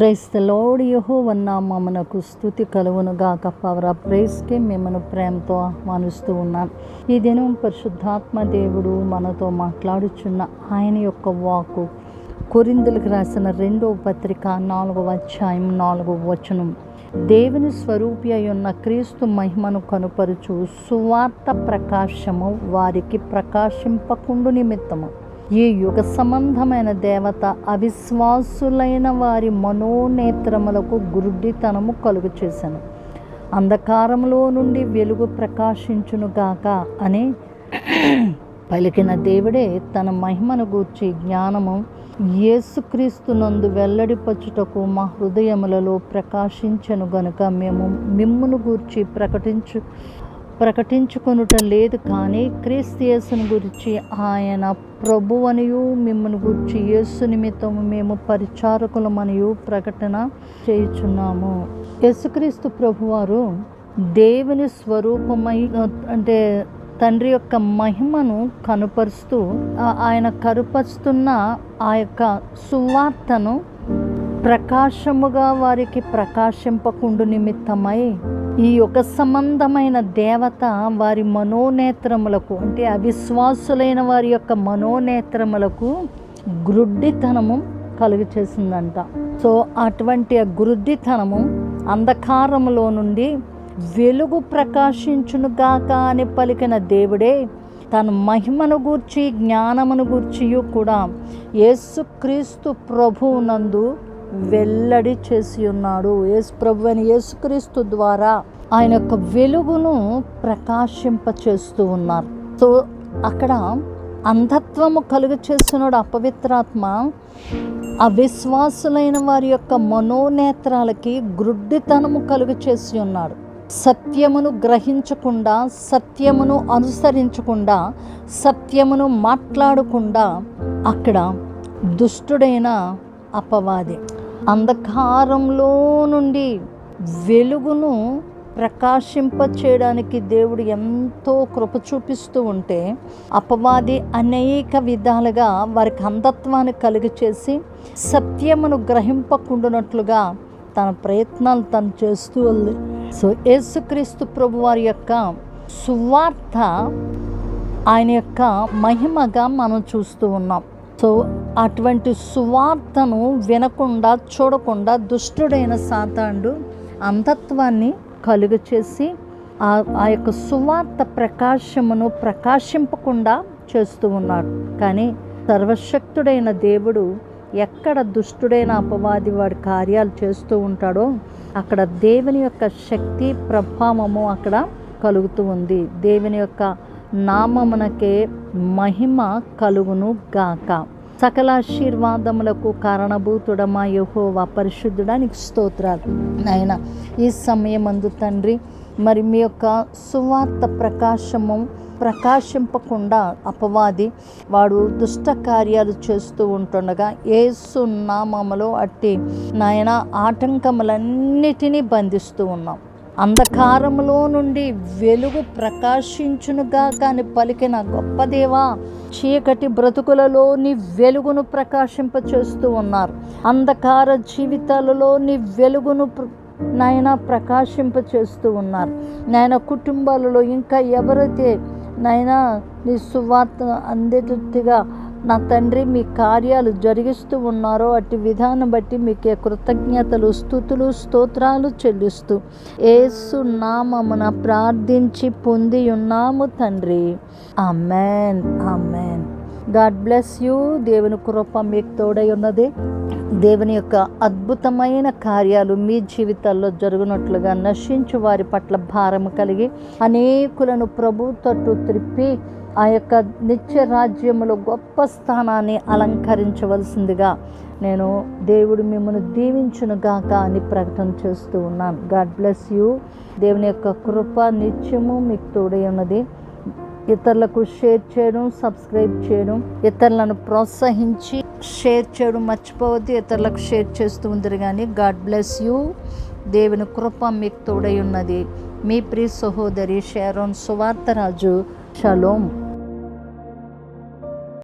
Price the load యహో స్థుతి కలుగును గాక. పవర్ ఆఫ్ ప్రైస్కి మిమ్మల్ని ప్రేమతో ఆహ్వానిస్తూ ఉన్నాను. ఈ దినం పరిశుద్ధాత్మ దేవుడు మనతో మాట్లాడుచున్న ఆయన యొక్క వాకు కొరిందులకు రాసిన రెండవ పత్రిక నాలుగవ అధ్యాయం నాలుగవ వచనం. దేవుని స్వరూపి ఉన్న క్రీస్తు మహిమను కనుపరుచు సువార్త ప్రకాశము వారికి ప్రకాశింపకుండు నిమిత్తము. ఈ యుగ సంబంధమైన దేవత అవిశ్వాసులైన వారి మనోనేత్రములకు గురుడితనము కలుగు చేశాను అంధకారంలో నుండి వెలుగు ప్రకాశించునుగాక అని పలికిన దేవుడే తన మహిమను గూర్చి జ్ఞానము యేసుక్రీస్తునందు వెల్లడిపచ్చుటకు మా హృదయములలో ప్రకాశించను గనుక మేము మిమ్మును గూర్చి ప్రకటించు ప్రకటించుకొనుట లేదు కానీ క్రీస్తు యేసుని గురించి ఆయన ప్రభువనియు మిమ్మల్ని గురించి యేసు నిమిత్తం మేము పరిచారకులమనియు ప్రకటన చేయుచున్నాము. యేసుక్రీస్తు ప్రభువారు దేవుని స్వరూపమై అంటే తండ్రి యొక్క మహిమను కనుపరుస్తూ ఆయన కనుపరుస్తున్న ఆ యొక్క సువార్తను ప్రకాశముగా వారికి ప్రకాశింపకుండు నిమిత్తమై ఈ యొక్క సంబంధమైన దేవత వారి మనోనేత్రములకు అంటే అవిశ్వాసులైన వారి యొక్క మనోనేత్రములకు గ్రుడ్డితనము కలుగు చేసిందంట సో అటువంటి ఆ గ్రుడ్డితనము అంధకారములో నుండి వెలుగు ప్రకాశించునుగాక అని పలికిన దేవుడే తన మహిమను గూర్చి జ్ఞానమును గూర్చియు కూడా యేసుక్రీస్తు ప్రభువునందు వెల్లడి చేసి ఉన్నాడు. యేసు ప్రభు అని యేసుక్రీస్తు ద్వారా ఆయన యొక్క వెలుగును ప్రకాశింప చేస్తూ ఉన్నారు. సో అక్కడ అంధత్వము కలుగు చేస్తున్నాడు అపవిత్రాత్మ అవిశ్వాసులైన వారి యొక్క మనోనేత్రాలకి గ్రుడ్డితనము కలుగు చేసి ఉన్నాడు. సత్యమును గ్రహించకుండా సత్యమును అనుసరించకుండా సత్యమును మాట్లాడకుండా అక్కడ దుష్టుడైన అపవాది అంధకారంలో నుండి వెలుగును ప్రకాశింప చేయడానికి దేవుడు ఎంతో కృప చూపిస్తూ ఉంటే అపవాది అనేక విధాలుగా వారికి అంధత్వాన్ని కలిగి చేసి సత్యమును గ్రహింపకుండానట్లుగా తన ప్రయత్నాలు తను చేస్తూ ఉంది. సో యేసుక్రీస్తు ప్రభు వారి యొక్క సువార్త ఆయన యొక్క మహిమగా మనం చూస్తూ ఉన్నాం. సో అటువంటి సువార్తను వినకుండా చూడకుండా దుష్టుడైన సాతాండు అంధత్వాన్ని కలుగు చేసి ఆ ఆ యొక్క సువార్త ప్రకాశమును ప్రకాశింపకుండా చేస్తూ ఉన్నాడు. కానీ సర్వశక్తుడైన దేవుడు ఎక్కడ దుష్టుడైన అపవాది వాడి కార్యాలు చేస్తూ ఉంటాడో అక్కడ దేవుని యొక్క శక్తి ప్రభావము అక్కడ కలుగుతూ ఉంది. దేవుని యొక్క నామమునకే మహిమ కలుగును గాక. సకల ఆశీర్వాదములకు కారణభూతుడమా యహోవా పరిశుద్ధుడా నీకు స్తోత్రాలు. నాయన ఈ సమయమందు తండ్రి మరి మీ యొక్క సువార్త ప్రకాశము ప్రకాశింపకుండా అపవాది వాడు దుష్ట కార్యాలు చేస్తూ ఉంటుండగా ఏసు నామములో అట్టి నాయన ఆటంకములన్నిటినీ బంధిస్తూ ఉన్నాం. అంధకారములో నుండి వెలుగు ప్రకాశించునుగా కానీ పలికిన గొప్ప దేవా చీకటి బ్రతుకులలో నీ వెలుగును ప్రకాశింప చేస్తూ ఉన్నారు. అంధకార జీవితాలలో నీ వెలుగును నాయన ప్రకాశింప చేస్తూ ఉన్నారు. నాయన కుటుంబాలలో ఇంకా ఎవరైతే నాయన నీ సువార్త అందేటట్టుగా నా తండ్రి మీ కార్యాలు జరిగిస్తూ ఉన్నారో అట్టి విధానం బట్టి మీకే కృతజ్ఞతలు స్థుతులు స్తోత్రాలు చెల్లిస్తూ ఏసు నామమున ప్రార్థించి పొంది ఉన్నాము తండ్రి. Amen amen God bless you దేవుని కృప మీకు తోడై ఉన్నది. దేవుని యొక్క అద్భుతమైన కార్యాలు మీ జీవితాల్లో జరుగునట్లుగా నశించు వారి పట్ల భారం కలిగి అనేకులను ప్రభు తట్టు త్రిప్పి ఆ యొక్క నిత్య రాజ్యములో గొప్ప స్థానాన్ని అలంకరించవలసిందిగా నేను దేవుడు మిమ్మల్ని దీవించును గాక అని ప్రకటన చేస్తూ ఉన్నాను. గాడ్ బ్లెస్ యూ దేవుని యొక్క కృప నిత్యము మీకు తోడై ఉన్నది. ఇతరులకు షేర్ చేయడం సబ్స్క్రైబ్ చేయడం ఇతరులను ప్రోత్సహించి షేర్ చేయడం మర్చిపోవద్దు ఇతరులకు షేర్ చేస్తూ ఉందరు కానీ గాడ్ బ్లెస్ యూ. దేవుని కృప మీకు తోడై ఉన్నది. మీ ప్రియ సహోదరి షేరోన్ సువార్తరాజు షలోం.